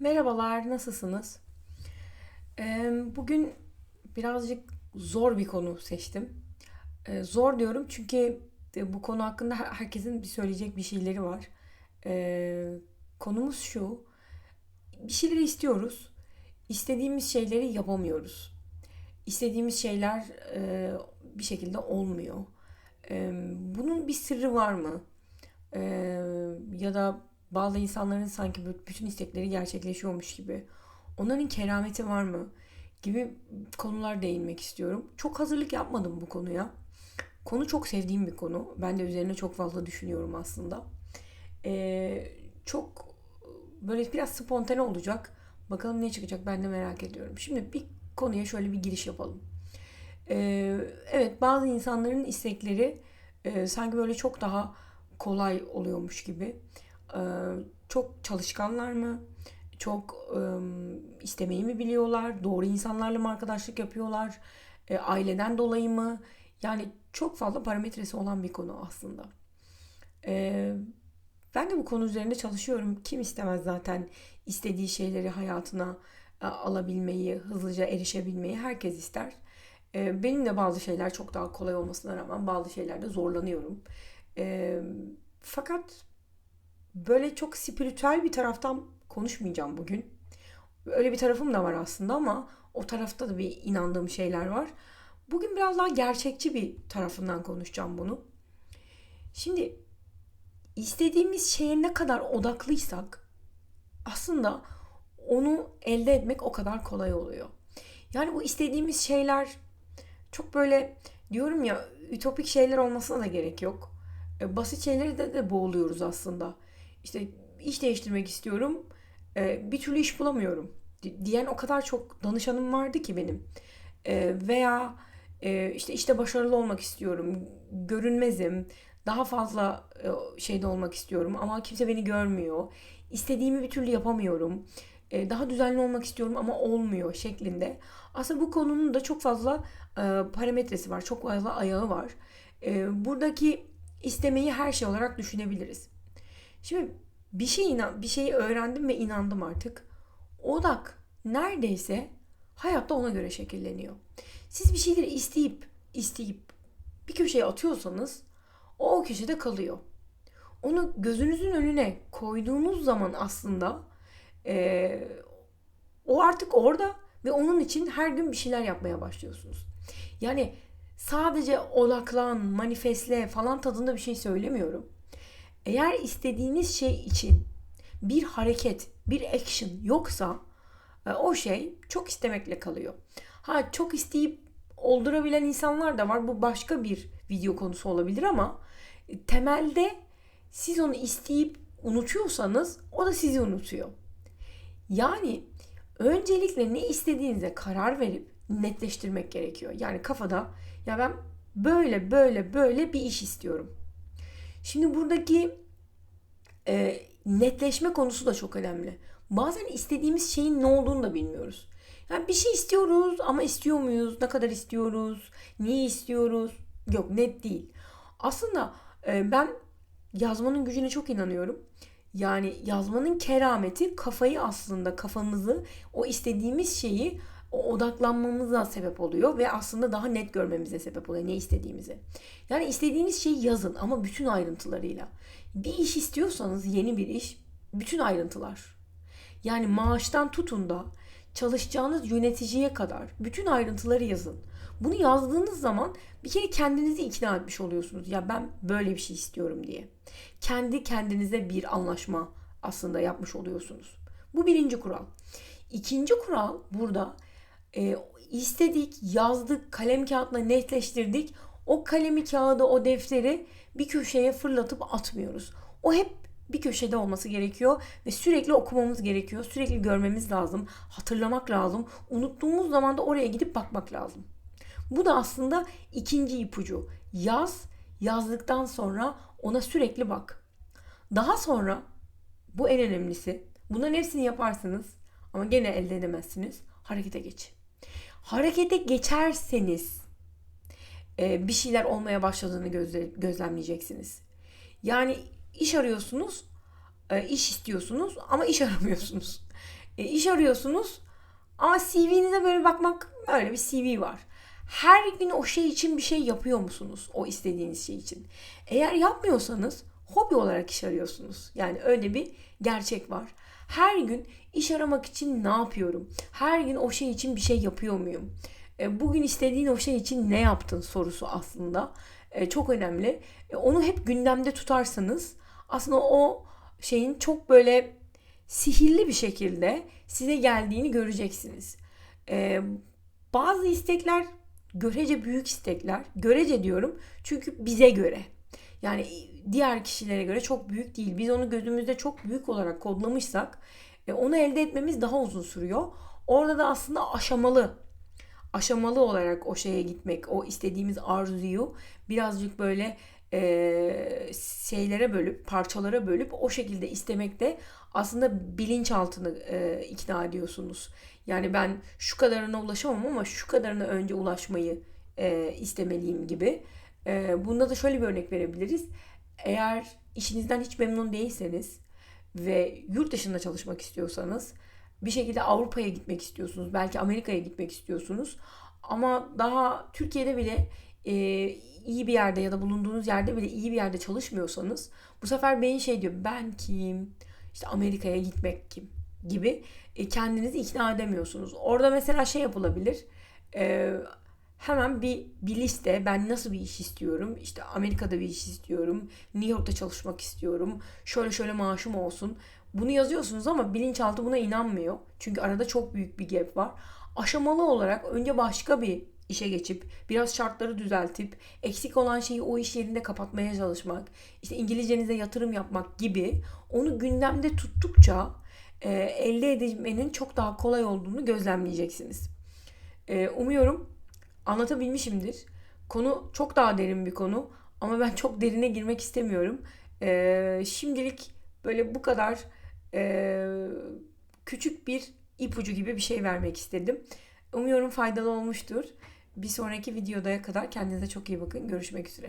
Merhabalar, nasılsınız? Bugün birazcık zor bir konu seçtim. Ee, zor diyorum çünkü e, bu konu hakkında her- herkesin bir söyleyecek bir şeyleri var. Ee, konumuz şu, bir şeyleri istiyoruz, istediğimiz şeyleri yapamıyoruz. İstediğimiz şeyler e, bir şekilde olmuyor. Bunun bir sırrı var mı? Ya da bazı insanların sanki bütün istekleri gerçekleşiyormuş gibi. Onların kerameti var mı? Gibi konular değinmek istiyorum. Çok hazırlık yapmadım bu konuya. Konu çok sevdiğim bir konu. Ben de üzerine çok fazla düşünüyorum aslında. Ee, çok böyle biraz spontane olacak. Bakalım ne çıkacak ben de merak ediyorum. Şimdi bir konuya şöyle bir giriş yapalım. Ee, evet bazı insanların istekleri e, sanki böyle çok daha kolay oluyormuş gibi. Ee, çok çalışkanlar mı? Çok istemeyi mi biliyorlar? Doğru insanlarla mı arkadaşlık yapıyorlar? E, aileden dolayı mı? Yani çok fazla parametresi olan bir konu aslında. Ee, ben de bu konu üzerinde çalışıyorum. Kim istemez zaten istediği şeyleri hayatına e, alabilmeyi, hızlıca erişebilmeyi herkes ister. Ee, benim de bazı şeyler çok daha kolay olmasına rağmen bazı şeylerde zorlanıyorum. Fakat böyle çok spiritüel bir taraftan konuşmayacağım bugün. Öyle bir tarafım da var aslında ama o tarafta da bir inandığım şeyler var. Bugün biraz daha gerçekçi bir tarafından konuşacağım bunu. Şimdi istediğimiz şeye ne kadar odaklıysak aslında onu elde etmek o kadar kolay oluyor. Yani bu istediğimiz şeyler çok böyle diyorum ya ütopik şeyler olmasına da gerek yok. E, basit şeyleri de, de boğuluyoruz aslında. İşte iş değiştirmek istiyorum. e, bir türlü iş bulamıyorum. Di- diyen o kadar çok danışanım vardı ki benim. E, veya e, işte işte başarılı olmak istiyorum. Görünmezim. Daha fazla e, şeyde olmak istiyorum ama kimse beni görmüyor. İstediğimi bir türlü yapamıyorum. E, daha düzenli olmak istiyorum ama olmuyor şeklinde. Aslında bu konunun da çok fazla e, parametresi var. Çok fazla ayağı var. E, buradaki istemeyi her şey olarak düşünebiliriz. Şimdi bir şey inan bir şeyi öğrendim ve inandım artık. Odak neredeyse hayatta ona göre şekilleniyor. Siz bir şeyleri isteyip isteyip bir köşeye atıyorsanız o o köşede kalıyor. Onu gözünüzün önüne koyduğunuz zaman aslında eee, o artık orada ve onun için her gün bir şeyler yapmaya başlıyorsunuz. Yani sadece odaklan, manifestle falan tadında bir şey söylemiyorum. Eğer istediğiniz şey için bir hareket, bir action yoksa e, o şey çok istemekle kalıyor. Ha çok isteyip oldurabilen insanlar da var. Bu başka bir video konusu olabilir ama e, temelde siz onu isteyip unutuyorsanız o da sizi unutuyor. Yani öncelikle ne istediğinize karar verip netleştirmek gerekiyor. Yani kafada ya ben böyle böyle böyle bir iş istiyorum. Şimdi buradaki e, netleşme konusu da çok önemli. Bazen istediğimiz şeyin ne olduğunu da bilmiyoruz. Yani bir şey istiyoruz ama istiyor muyuz? Ne kadar istiyoruz? Niye istiyoruz? Yok net değil. Aslında e, ben yazmanın gücüne çok inanıyorum. Yani yazmanın kerameti kafayı aslında kafamızı o istediğimiz şeyi o odaklanmamıza sebep oluyor ve aslında daha net görmemize sebep oluyor ne istediğimizi. Yani istediğiniz şeyi yazın ama bütün ayrıntılarıyla. Bir iş istiyorsanız yeni bir iş bütün ayrıntılar. Yani maaştan tutun da çalışacağınız yöneticiye kadar bütün ayrıntıları yazın. Bunu yazdığınız zaman bir kere kendinizi ikna etmiş oluyorsunuz. Ya ben böyle bir şey istiyorum diye. Kendi kendinize bir anlaşma aslında yapmış oluyorsunuz. Bu birinci kural. İkinci kural burada e, istedik, yazdık, kalem kağıtla netleştirdik. O kalemi kağıdı, o defteri bir köşeye fırlatıp atmıyoruz. O hep bir köşede olması gerekiyor ve sürekli okumamız gerekiyor. Sürekli görmemiz lazım, hatırlamak lazım. Unuttuğumuz zaman da oraya gidip bakmak lazım. Bu da aslında ikinci ipucu. Yaz, yazdıktan sonra ona sürekli bak. Daha sonra bu en önemlisi. Bunların hepsini yaparsınız ama gene elde edemezsiniz. Harekete geç. Harekete geçerseniz e, bir şeyler olmaya başladığını gözle, gözlemleyeceksiniz. Yani iş arıyorsunuz, e, iş istiyorsunuz ama iş aramıyorsunuz. E, iş arıyorsunuz ama CV'nize böyle bakmak öyle bir CV var. Her gün o şey için bir şey yapıyor musunuz? O istediğiniz şey için. Eğer yapmıyorsanız hobi olarak iş arıyorsunuz. Yani öyle bir gerçek var. Her gün iş aramak için ne yapıyorum? Her gün o şey için bir şey yapıyor muyum? E, bugün istediğin o şey için ne yaptın sorusu aslında e, çok önemli. E, onu hep gündemde tutarsanız aslında o şeyin çok böyle sihirli bir şekilde size geldiğini göreceksiniz. Bazı istekler görece büyük istekler. Görece diyorum çünkü bize göre. Yani diğer kişilere göre çok büyük değil. Biz onu gözümüzde çok büyük olarak kodlamışsak onu elde etmemiz daha uzun sürüyor. Orada da aslında aşamalı aşamalı olarak o şeye gitmek, o istediğimiz arzuyu birazcık böyle e, şeylere bölüp, parçalara bölüp o şekilde istemek de aslında bilinçaltını e, ikna ediyorsunuz. Yani ben şu kadarına ulaşamam ama şu kadarına önce ulaşmayı e, istemeliyim gibi. E, bunda da şöyle bir örnek verebiliriz. Eğer işinizden hiç memnun değilseniz ve yurt dışında çalışmak istiyorsanız bir şekilde Avrupa'ya gitmek istiyorsunuz. Belki Amerika'ya gitmek istiyorsunuz. Ama daha Türkiye'de bile e, iyi bir yerde ya da bulunduğunuz yerde bile iyi bir yerde çalışmıyorsanız bu sefer beyin şey diyor ben kim? İşte Amerika'ya gitmek kim? gibi e, kendinizi ikna edemiyorsunuz. Orada mesela şey yapılabilir. E, hemen bir, bir liste ben nasıl bir iş istiyorum? İşte Amerika'da bir iş istiyorum New York'ta çalışmak istiyorum şöyle şöyle maaşım olsun. Bunu yazıyorsunuz ama bilinçaltı buna inanmıyor. Çünkü arada çok büyük bir gap var. Aşamalı olarak önce başka bir işe geçip biraz şartları düzeltip eksik olan şeyi o iş yerinde kapatmaya çalışmak, işte İngilizcenize yatırım yapmak gibi onu gündemde tuttukça e, elde edilmenin çok daha kolay olduğunu gözlemleyeceksiniz. E, umuyorum anlatabilmişimdir. Konu çok daha derin bir konu ama ben çok derine girmek istemiyorum. E, şimdilik böyle bu kadar e, küçük bir ipucu gibi bir şey vermek istedim. Umuyorum faydalı olmuştur. Bir sonraki videoda kadar kendinize çok iyi bakın. Görüşmek üzere.